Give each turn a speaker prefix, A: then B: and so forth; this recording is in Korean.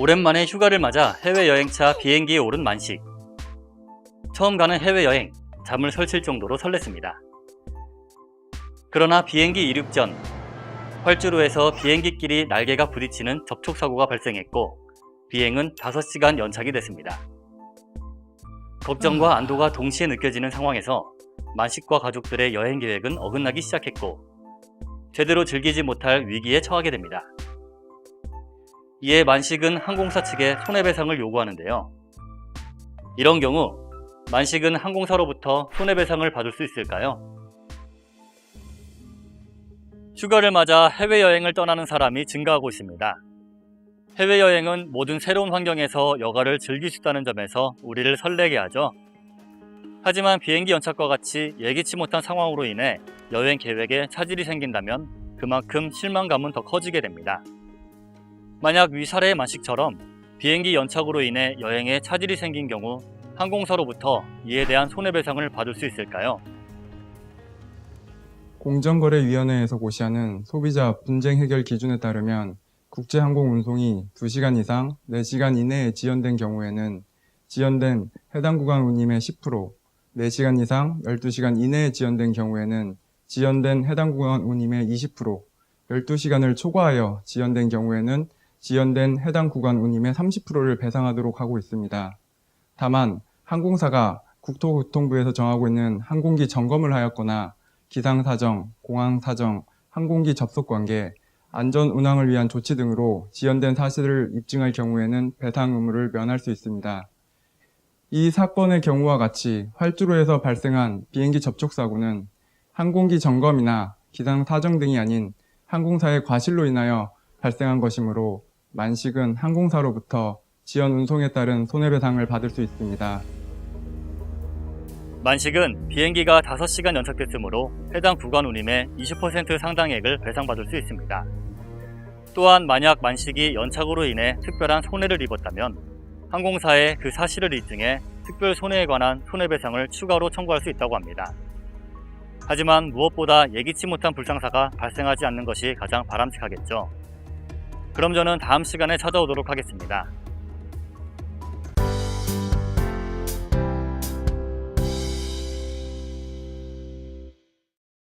A: 오랜만에 휴가를 맞아 해외여행차 비행기에 오른 만식. 처음 가는 해외여행, 잠을 설칠 정도로 설렜습니다. 그러나 비행기 이륙 전, 활주로에서 비행기끼리 날개가 부딪히는 접촉사고가 발생했고, 비행은 5시간 연착이 됐습니다. 걱정과 안도가 동시에 느껴지는 상황에서 만식과 가족들의 여행 계획은 어긋나기 시작했고, 제대로 즐기지 못할 위기에 처하게 됩니다. 이에 만식은 항공사 측에 손해배상을 요구하는데요. 이런 경우 만식은 항공사로부터 손해배상을 받을 수 있을까요? 휴가를 맞아 해외여행을 떠나는 사람이 증가하고 있습니다. 해외여행은 모든 새로운 환경에서 여가를 즐길 수 있다는 점에서 우리를 설레게 하죠. 하지만 비행기 연착과 같이 예기치 못한 상황으로 인해 여행 계획에 차질이 생긴다면 그만큼 실망감은 더 커지게 됩니다. 만약 위 사례의 만식처럼 비행기 연착으로 인해 여행에 차질이 생긴 경우 항공사로부터 이에 대한 손해배상을 받을 수 있을까요?
B: 공정거래위원회에서 고시하는 소비자 분쟁 해결 기준에 따르면 국제항공 운송이 2시간 이상 4시간 이내에 지연된 경우에는 지연된 해당 구간 운임의 10%, 4시간 이상 12시간 이내에 지연된 경우에는 지연된 해당 구간 운임의 20%, 12시간을 초과하여 지연된 경우에는 지연된 해당 구간 운임의 30%를 배상하도록 하고 있습니다. 다만 항공사가 국토교통부에서 정하고 있는 항공기 점검을 하였거나 기상 사정, 공항 사정, 항공기 접속 관계, 안전 운항을 위한 조치 등으로 지연된 사실을 입증할 경우에는 배상 의무를 면할 수 있습니다. 이 사건의 경우와 같이 활주로에서 발생한 비행기 접촉 사고는 항공기 점검이나 기상 사정 등이 아닌 항공사의 과실로 인하여 발생한 것이므로 만식은 항공사로부터 지연 운송에 따른 손해배상을 받을 수 있습니다.
A: 만식은 비행기가 5시간 연착됐으므로 해당 구간 운임의 20% 상당액을 배상받을 수 있습니다. 또한 만약 만식이 연착으로 인해 특별한 손해를 입었다면 항공사에 그 사실을 입증해 특별 손해에 관한 손해배상을 추가로 청구할 수 있다고 합니다. 하지만 무엇보다 예기치 못한 불상사가 발생하지 않는 것이 가장 바람직하겠죠. 그럼 저는 다음 시간에 찾아오도록 하겠습니다.